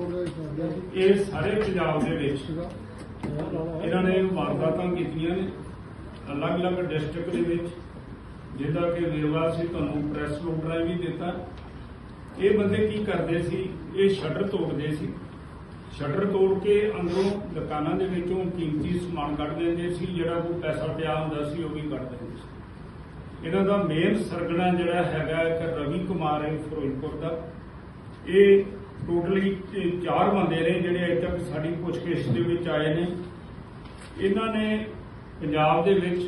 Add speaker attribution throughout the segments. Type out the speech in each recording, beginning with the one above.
Speaker 1: ਇਹ ਸਾਰੇ ਪੰਜਾਬ ਦੇ ਵਿੱਚ ਇਹਨਾਂ ਨੇ ਵਾਰਦਾਤਾਂ ਕੀਤੀਆਂ ਨੇ। ਅਲੱਗ-ਅਲੱਗ ਡਿਸਟ੍ਰਿਕਟ ਦੇ ਵਿੱਚ ਜਿਹਦਾ ਕਿ ਵੇਰਵਾ ਸੀ, ਤੁਹਾਨੂੰ ਪ੍ਰੈਸ ਨੋਟ ਰਾਹੀਂ ਵੀ ਦਿੱਤਾ। ਇਹ ਬੰਦੇ ਕੀ ਕਰਦੇ ਸੀ? ਇਹ ਸ਼ਟਰ ਤੋੜਦੇ ਸੀ। ਸ਼ਟਰ ਤੋੜ ਕੇ ਅੰਦਰੋਂ ਦੁਕਾਨਾਂ ਦੇ ਵਿੱਚੋਂ ਕੀਮਤੀ ਸਮਾਨ ਕੱਢ ਦਿੰਦੇ ਸੀ, ਜਿਹੜਾ ਕੋਈ ਪੈਸਾ ਪਿਆ ਹੁੰਦਾ ਸੀ, ਉਹ ਵੀ ਕੱਢ ਦਿੰਦੇ ਸੀ। ਇਹਨਾਂ ਦਾ ਮੇਨ ਸਰਗਣਾ ਜਿਹੜਾ ਹੈਗਾ ਇੱਕ ਰਵੀ ਕੁਮਾਰ ਹੈ, ਫਿਰੋਜ਼ਪੁਰ ਦਾ। ਇਹ ਟੋਟਲੀ ਚਾਰ ਬੰਦੇ ਨੇ ਜਿਹੜੇ ਅਜੇ ਤੱਕ ਸਾਡੀ ਪੁੱਛਗਿੱਛ ਦੇ ਵਿੱਚ ਆਏ ਨੇ। ਇਹਨਾਂ ਨੇ ਪੰਜਾਬ ਦੇ ਵਿੱਚ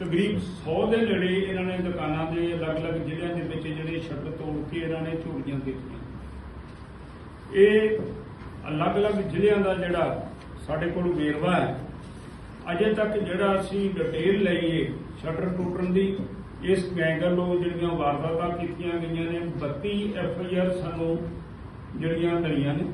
Speaker 1: ਤਕਰੀਬ 100 ਦੇ ਨੇੜੇ ਇਹਨਾਂ ਨੇ ਦੁਕਾਨਾਂ ਦੇ ਅਲੱਗ-ਅਲੱਗ ਜ਼ਿਲ੍ਹਿਆਂ ਦੇ ਵਿੱਚ ਜਿਹੜੇ ਸ਼ਟਰ ਤੋੜ ਕੇ ਇਹਨਾਂ ਨੇ ਚੋਰੀਆਂ ਕੀਤੀਆਂ ਇਹ ਅਲੱਗ-ਅਲੱਗ ਜ਼ਿਲ੍ਹਿਆਂ ਦਾ ਜਿਹੜਾ ਸਾਡੇ ਕੋਲ ਵੇਰਵਾ ਹੈ, ਅਜੇ ਤੱਕ ਜਿਹੜਾ ਅਸੀਂ ਡਿਟੇਲ ਲਈਏ ਸ਼ਟਰ ਟੁੱਟਣ ਦੀ, ਇਸ ਗੈਂਗਰ ਨੂੰ ਜਿਹੜੀਆਂ ਵਾਰਦਾਤਾਂ ਕੀਤੀਆਂ ਗਈਆਂ ਨੇ 32 ਐਫ ਆਈ ਆਰ ਸਾਨੂੰ ਜਿਹੜੀਆਂ ਮਿਲੀਆਂ ਨੇ,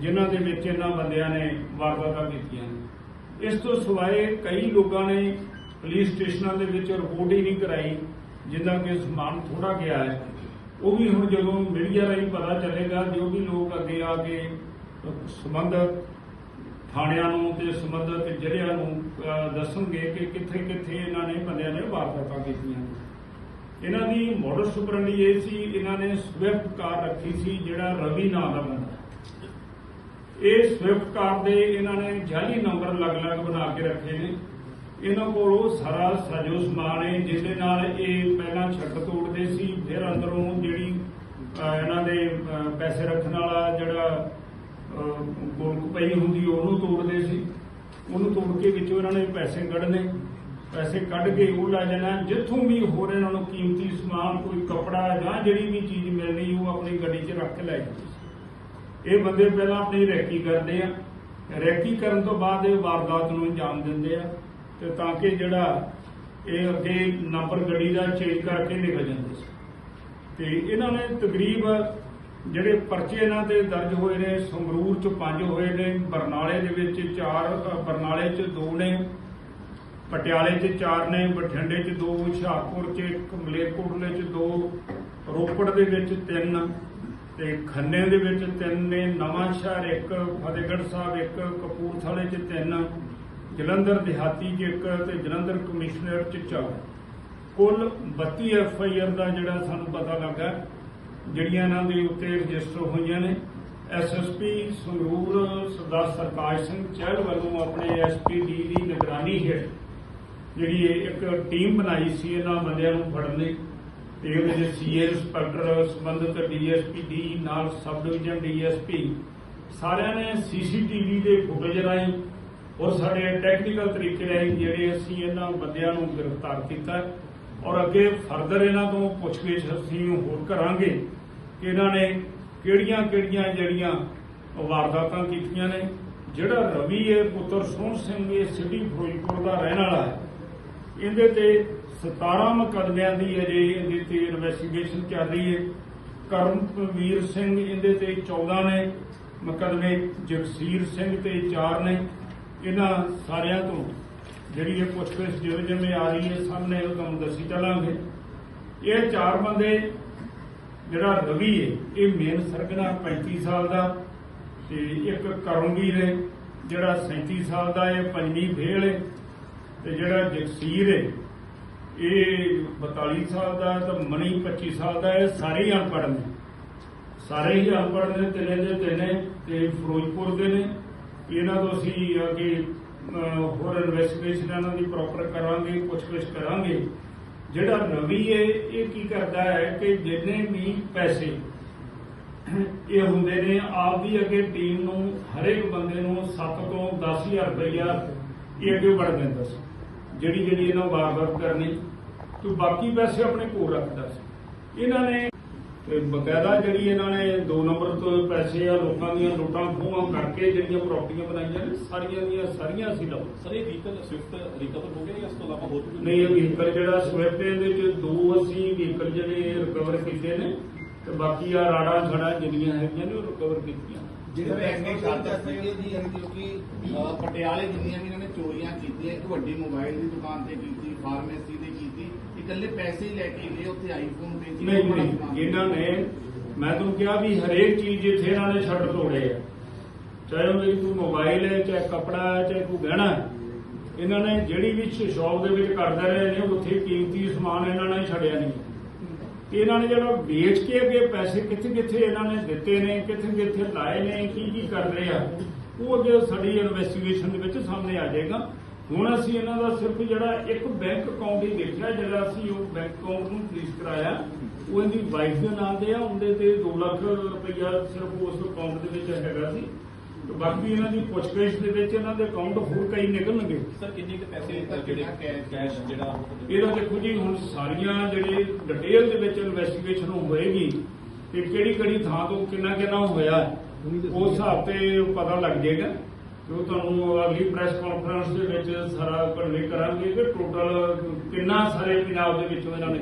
Speaker 1: ਜਿਨ੍ਹਾਂ ਦੇ ਵਿੱਚ ਇਹਨਾਂ ਬੰਦਿਆਂ ਨੇ ਵਾਰਦਾਤਾਂ ਕੀਤੀਆਂ ਨੇ। ਇਸ ਤੋਂ ਸਿਵਾਏ ਕਈ ਲੋਕਾਂ ਨੇ ਪੁਲਿਸ ਸਟੇਸ਼ਨਾਂ ਦੇ ਵਿੱਚ ਰਿਪੋਰਟ ਹੀ ਨਹੀਂ ਕਰਾਈ, ਜਿੱਦਾਂ ਕਿ ਸਮਾਨ ਥੋੜਾ ਗਿਆ ਹੈ। ਉਹ ਵੀ ਹੁਣ ਜਦੋਂ ਮੀਡੀਆ ਰਾਹੀਂ ਪਤਾ ਚੱਲੇਗਾ, ਜੋ ਵੀ ਲੋਕ ਅੱਗੇ ਆ ਕੇ ਸੰਬੰਧਤ ਥਾਣਿਆਂ ਨੂੰ ਤੇ ਸੰਬੰਧਤ ਜ਼ਿਲ੍ਹਿਆਂ ਨੂੰ ਦੱਸਣਗੇ ਕਿ ਕਿੱਥੇ ਕਿੱਥੇ ਇਹਨਾਂ ਨੇ, ਬੰਦਿਆਂ ਨੇ ਵਾਰਦਾਤਾਂ ਕੀਤੀਆਂ ਇਹਨਾਂ ਦੀ ਮੋਡਲ ਸੁਪਰੰਡੀ ਇਹ ਸੀ, ਇਹਨਾਂ ਨੇ ਸਵਿਫਟ ਕਾਰ ਰੱਖੀ ਸੀ, ਜਿਹੜਾ ਰਵੀ ਨਾਮ ਦਾ ਬੰਦਾ ਇਹ ਸਵਿਫਟ ਕਾਰ ਦੇ ਇਹਨਾਂ ਨੇ ਜਾਲੀ ਨੰਬਰ ਅਲੱਗ-ਅਲੱਗ ਬਣਾ ਕੇ ਰੱਖੇ ਨੇ। ਇਹਨਾਂ ਕੋਲ ਉਹ ਸਾਰਾ ਸਾਜੋ ਸਮਾਨ ਹੈ ਜਿਹਦੇ ਨਾਲ ਇਹ ਪਹਿਲਾਂ ਛੱਡ ਤੋੜਦੇ ਸੀ, ਫਿਰ ਅੰਦਰੋਂ ਜਿਹੜੀ ਇਹਨਾਂ ਦੇ ਪੈਸੇ ਰੱਖਣ ਵਾਲਾ ਜਿਹੜਾ ਗੋਲਕ ਪਈ ਹੁੰਦੀ, ਉਹਨੂੰ ਤੋੜਦੇ ਸੀ। ਉਹਨੂੰ ਤੋੜ ਕੇ ਵਿੱਚੋਂ ਇਹਨਾਂ ਨੇ ਪੈਸੇ ਕੱਢਨੇ। ਪੈਸੇ ਕੱਢ ਕੇ ਉਹ ਲੈ ਜਾਣਾ ਜਿੱਥੋਂ ਵੀ ਹੋਰ ਇਹਨਾਂ ਨੂੰ ਕੀਮਤੀ ਸਮਾਨ, ਕੋਈ ਕਪੜਾ ਜਾਂ ਜਿਹੜੀ ਵੀ ਚੀਜ਼ ਮਿਲਣੀ, ਉਹ ਆਪਣੀ ਗੱਡੀ 'ਚ ਰੱਖ ਕੇ ਲੈ ਜਾਂਦੇ ਸੀ ਇਹ ਬੰਦੇ ਪਹਿਲਾਂ ਆਪਣੀ ਰੈਕੀ ਕਰਦੇ ਆ। ਰੈਕੀ ਕਰਨ ਤੋਂ ਬਾਅਦ ਇਹ ਵਾਰਦਾਤ ਨੂੰ ਅੰਜਾਮ ਦਿੰਦੇ ਆ ਤੇ ਤਾਂ ਕਿ ਜਿਹੜਾ ਇਹ ਅੱਗੇ ਨੰਬਰ ਗੱਡੀ ਦਾ ਚੇਂਜ ਕਰਕੇ ਨਿਕਲ ਜਾਂਦੇ ਸੀ। ਤੇ ਇਹਨਾਂ ਨੇ ਤਕਰੀਬ ਜਿਹੜੇ ਪਰਚੇ ਇਹਨਾਂ ਤੇ ਦਰਜ ਹੋਏ ਨੇ, ਸੰਗਰੂਰ ਚ ਪੰਜ ਹੋਏ ਨੇ, ਬਰਨਾਲੇ ਦੇ ਵਿੱਚ ਚਾਰ ਬਰਨਾਲੇ ਚ ਦੋ ਨੇ ਪਟਿਆਲੇ ਚ ਚਾਰ ਨੇ, ਬਠਿੰਡੇ ਚ ਦੋ, ਹੁਸ਼ਿਆਰਪੁਰ ਚ ਇੱਕ, ਮਲੇਰਕੋਟਲੇ ਚ ਦੋ, ਰੋਪੜ ਦੇ ਵਿੱਚ ਤਿੰਨ ਤੇ ਖੰਨੇ ਦੇ ਵਿੱਚ ਤਿੰਨ ਨੇ, ਨਵਾਂ ਸ਼ਹਿਰ ਇੱਕ, ਫਤਿਹਗੜ੍ਹ ਸਾਹਿਬ ਇੱਕ, ਕਪੂਰਥਲੇ ਚ ਤਿੰਨ, ਜਲੰਧਰ ਦਿਹਾਤੀ ਚ ਇੱਕ ਤੇ ਜਲੰਧਰ ਕਮਿਸ਼ਨਰ ਚ ਚਾਰ। ਕੁੱਲ 32 ਐਫ ਆਈ ਆਰ ਦਾ ਜਿਹੜਾ ਸਾਨੂੰ ਪਤਾ ਲੱਗਾ, ਜਿਹੜੀਆਂ ਇਹਨਾਂ ਦੇ ਉੱਤੇ ਰਜਿਸਟਰ ਹੋਈਆਂ ਨੇ, S S P Sangrur Sardar Sarkash Singh Chahal ਵੱਲੋਂ ਆਪਣੇ ਐਸ ਪੀ ਡੀ ਦੀ ਨਿਗਰਾਨੀ ਹੇਠ ਜਿਹੜੀ ਇੱਕ ਟੀਮ ਬਣਾਈ ਸੀ, ਇਹਨਾਂ ਬੰਦਿਆਂ ਨੂੰ ਫੜਨ ਲਈ। ਤੇ ਉਹਦੇ ਵਿੱਚ ਸੀਏ ਇੰਸਪੈਕਟਰ, ਸੰਬੰਧਿਤ ਡੀਐਸਪੀ, ਡੀ, ਨਾਲ ਸਬ ਡਿਵੀਜ਼ਨ ਡੀਐਸਪੀ, ਸਾਰਿਆਂ ਨੇ ਸੀਸੀਟੀਵੀ ਦੇ ਫੁਟੇਜ ਰਾਹੀਂ ਔਰ ਸਾਡੇ ਟੈਕਨੀਕਲ ਤਰੀਕੇ ਰਾਹੀਂ ਜਿਹੜੇ ਅਸੀਂ ਇਹਨਾਂ ਬੰਦਿਆਂ ਨੂੰ ਗ੍ਰਿਫਤਾਰ ਕੀਤਾ ਔਰ ਅੱਗੇ ਫਰਦਰ ਇਹਨਾਂ ਤੋਂ ਪੁੱਛਗਿੱਛ ਅਸੀਂ ਹੋਰ ਕਰਾਂਗੇ ਕਿ ਇਹਨਾਂ ਨੇ ਕਿਹੜੀਆਂ ਕਿਹੜੀਆਂ ਜਿਹੜੀਆਂ ਵਾਰਦਾਤਾਂ ਕੀਤੀਆਂ ਨੇ। ਜਿਹੜਾ ਰਵੀ ਹੈ ਪੁੱਤਰ ਸੋਹਣ ਸਿੰਘ, ਇਹ ਸਿਟੀ ਫਿਰੋਜ਼ਪੁਰ ਦਾ ਰਹਿਣ ਵਾਲਾ ਹੈ। ਇਹਦੇ ਤੇ 17 ਮੁਕੱਦਮਿਆਂ ਦੀ ਅਜੇ ਇਹਦੇ ਤੇ ਇਨਵੈਸਟੀਗੇਸ਼ਨ ਚੱਲ ਰਹੀ ਹੈ। ਕਰਮਵੀਰ ਸਿੰਘ ਇਹਦੇ ਤੇ 14 ਨੇ, ਮੁਕੱਦਮੇ ਜਗਸੀਰ ਸਿੰਘ ਤੇ 4 ਨੇ। ਇਹਨਾਂ ਸਾਰਿਆਂ ਤੋਂ ਜਿਹੜੀ ਇਹ ਪੁੱਛਗਿੱਛ ਜਿਵੇਂ ਜਿਵੇਂ ਆ ਰਹੀ ਹੈ ਸਾਹਮਣੇ ਉਹ ਤੁਹਾਨੂੰ ਦੱਸੀ ਚੱਲਾਂਗੇ। ਇਹ ਚਾਰ ਬੰਦੇ, ਜਿਹੜਾ ਰਵੀ ਹੈ, ਇਹ ਮੇਨ ਸਰਗਨਾ 35 ਸਾਲ ਦਾ ਤੇ ਇੱਕ ਕਰਮਵੀਰ ਹੈ, ਜਿਹੜਾ 37 ਸਾਲ ਦਾ ਹੈ ਪੰਜਵੀਂ ਫੇਲ ਹੈ। ਤੇ ਜਿਹੜਾ ਜਗਸੀਰ ਹੈ, ਇਹ 42 ਸਾਲ ਦਾ ਤੇ ਮਣੀ 25 ਸਾਲ ਦਾ ਹੈ ਸਾਰੇ ਹੀ ਅਨਪੜ੍ਹ ਨੇ। ਸਾਰੇ ਹੀ ਅਨਪੜ੍ਹ ਨੇ, ਤਿੰਨੇ ਦੇ ਤਿੰਨੇ, ਤੇ ਫਿਰੋਜ਼ਪੁਰ ਦੇ ਨੇ। ਇਹਨਾਂ ਤੋਂ ਅਸੀਂ ਅੱਗੇ ਹੋਰ ਇਨਵੈਸਟੀਗੇਸ਼ਨ ਇਹਨਾਂ ਦੀ ਪ੍ਰੋਪਰ ਕਰਾਂਗੇ, ਪੁੱਛਗਿੱਛ ਕਰਾਂਗੇ। ਜਿਹੜਾ ਰਵੀ ਹੈ, ਇਹ ਕੀ ਕਰਦਾ ਹੈ ਕਿ ਜਿੰਨੇ ਵੀ ਪੈਸੇ ਇਹ ਹੁੰਦੇ ਨੇ ਆਪ ਦੀ ਅੱਗੇ ਟੀਮ ਨੂੰ ਹਰੇਕ ਬੰਦੇ ਨੂੰ 7 ਤੋਂ 10000 ਰੁਪਇਆ ਇਹ ਅੱਗੇ ਵੜ ਦਿੰਦਾ ਸੀ। ਜਿਹੜੀ ਜਿਹੜੀ ਇਹਨਾਂ ਵਾਰਦਾਤ ਕਰਨੀ। ਤੇ ਬਾਕੀ ਪੈਸੇ ਆਪਣੇ ਕੋਲ ਰੱਖਦਾ ਸੀ ਇਹਨਾਂ ਨੇ ਤੇ ਬਕਾਇਦਾ ਜਿਹੜੀ ਇਹਨਾਂ ਨੇ 2 ਨੰਬਰ ਤੋਂ ਪੈਸੇ ਆ ਲੋਕਾਂ ਦੀਆਂ ਲੁੱਟਾਂ ਖੋਹਾਂ ਕਰਕੇ ਜਿਹੜੀਆਂ ਪ੍ਰਾਪਰਟੀਆਂ ਬਣਾਈਆਂ ਨੇ ਸਾਰੀਆਂ ਦੀਆਂ ਸਾਰੀਆਂ ਅਸੀਂ ਲਓ
Speaker 2: ਸਰ ਇਹ ਵਹੀਕਲ ਸਵਿਫਟ ਰਿਕਵਰ ਹੋ ਗਿਆ ਜਾਂ ਇਸ ਤੋਂ ਇਲਾਵਾ ਹੋਰ ਵੀ
Speaker 1: ਨਹੀਂ ਇਹ ਵਹੀਕਲ ਜਿਹੜਾ ਸਵਿਫਟ ਦੇ ਵਿੱਚ ਦੋ ਅਸੀਂ ਵਹੀਕਲ ਜਿਹੜੇ ਰਿਕਵਰ ਕੀਤੇ ਨੇ ਤੇ ਬਾਕੀ ਆ ਰਾੜਾ ਛੜਾ ਜਿਹੜੀਆਂ ਹੈਗੀਆਂ ਨੇ ਉਹ ਰਿਕਵਰ ਕੀਤੀਆਂ
Speaker 3: ਜਿਹੜੇ ਐਂਗੇ ਸ਼ਰਤ ਸੀਗੇ ਜੀ ਕਿਉਂਕਿ ਅਹ, ਪਟਿਆਲੇ ਜਿੰਨੀਆਂ ਵੀ ਇਹਨਾਂ ਨੇ ਚੋਰੀਆਂ ਕੀਤੀਆਂ ਇੱਕ ਵੱਡੀ ਮੋਬਾਈਲ ਦੀ ਦੁਕਾਨ ਤੇ ਕੀਤੀ ਫਾਰਮੇਸੀ ਤੇ ਕੀਤੀ ਇਕੱਲੇ ਪੈਸੇ ਹੀ ਲੈ ਕੇ ਗਏ ਉੱਥੇ ਆਈਫੋਨ ਤੇ ਜੀ
Speaker 1: ਨਹੀਂ
Speaker 3: ਬੜਾ
Speaker 1: ਨਹੀਂ
Speaker 3: ਸਮਾਨ।
Speaker 1: ਇਹਨਾਂ ਨੇ ਮੈਂ ਤੁਹਾਨੂੰ ਕਿਹਾ ਵੀ ਹਰੇਕ ਚੀਜ਼ ਜਿੱਥੇ ਇਹਨਾਂ ਨੇ ਛੱਡ ਤੋੜੇ ਆ ਚਾਹੇ ਉਹ ਕੋਈ ਮੋਬਾਈਲ ਹੈ ਚਾਹੇ ਕਪੜਾ ਹੈ ਚਾਹੇ ਕੋਈ ਗਹਿਣਾ ਹੈ ਇਹਨਾਂ ਨੇ ਜਿਹੜੀ ਵੀ ਸ਼ੌਪ ਦੇ ਵਿੱਚ ਕਰਦੇ ਰਹੇ ਨੇ ਉੱਥੇ ਕੀਮਤੀ ਸਮਾਨ ਇਹਨਾਂ ਨੇ ਛੱਡਿਆ ਨਹੀਂ ਇਹਨਾਂ ਨੇ ਜਿਹੜਾ ਵੇਚ ਕੇ ਅੱਗੇ ਪੈਸੇ ਕਿੱਥੇ ਕਿੱਥੇ ਇਹਨਾਂ ਨੇ ਦਿੱਤੇ ਨੇ ਕਿੱਥੇ ਕਿੱਥੇ ਲਾਏ ਨੇ, ਕੀ ਕੀ ਕਰ ਰਹੇ ਆ, ਉਹ ਅੱਗੇ ਸਾਡੀ ਇਨਵੈਸਟੀਗੇਸ਼ਨ ਦੇ ਵਿੱਚ ਸਾਹਮਣੇ ਆ ਜਾਏਗਾ। ਹੁਣ ਅਸੀਂ ਇਹਨਾਂ ਦਾ ਸਿਰਫ ਜਿਹੜਾ ਇੱਕ ਬੈਂਕ ਅਕਾਊਂਟ ਹੀ ਦੇਖਿਆ, ਜਿਹੜਾ ਅਸੀਂ ਉਹ ਬੈਂਕ ਅਕਾਊਂਟ ਨੂੰ ਫ੍ਰੀਜ਼ ਕਰਾਇਆ, ਉਹ ਇਹਦੀ ਵਾਈਫ ਦੇ ਨਾਮ ਤੇ ਆ, ਉਹਦੇ ਤੇ 2 ਲੱਖ ਰੁਪਈਆ ਸਿਰਫ ਉਸ ਅਕਾਊਂਟ ਦੇ ਵਿੱਚ ਹੈਗਾ ਸੀ। ਤੇ ਬਾਕੀ ਇਹਨਾਂ ਦੀ ਪੁੱਛਗਿੱਛ ਦੇ ਵਿੱਚ ਇਹਨਾਂ ਦੇ ਅਕਾਊਂਟ ਹੋਰ ਕਈ ਨਿਕਲਣਗੇ।
Speaker 2: ਸਰ ਕਿੰਨੇ ਕੁ ਪੈਸੇ ਜਿਹੜੇ ਕੈਸ਼ ਜਿਹੜਾ
Speaker 1: ਇਹਦਾ ਦੇਖੋ ਜੀ ਹੁਣ ਸਾਰੀਆਂ ਜਿਹੜੇ ਡਿਟੇਲ ਦੇ ਵਿੱਚ ਇਨਵੈਸਟੀਗੇਸ਼ਨ ਹੋਏਗੀ ਤੇ ਕਿਹੜੀ ਕਿਹੜੀ ਥਾਂ ਤੋਂ ਕਿੰਨਾ ਕਿੰਨਾ ਹੋਇਆ ਉਸ ਹਿਸਾਬ ਤੇ ਪਤਾ ਲੱਗ ਜਾਏਗਾ। ਉਹ ਤੁਹਾਨੂੰ ਅਗਲੀ ਪ੍ਰੈਸ ਕਾਨਫਰੰਸ ਦੇ ਵਿੱਚ ਸਾਰਾ ਕਨਵੇ ਕਰਾਂਗੇ ਕਿ ਟੋਟਲ ਕਿੰਨਾ ਸਾਰੇ ਪੰਜਾਬ ਦੇ ਵਿੱਚੋਂ ਇਹਨਾਂ ਨੇ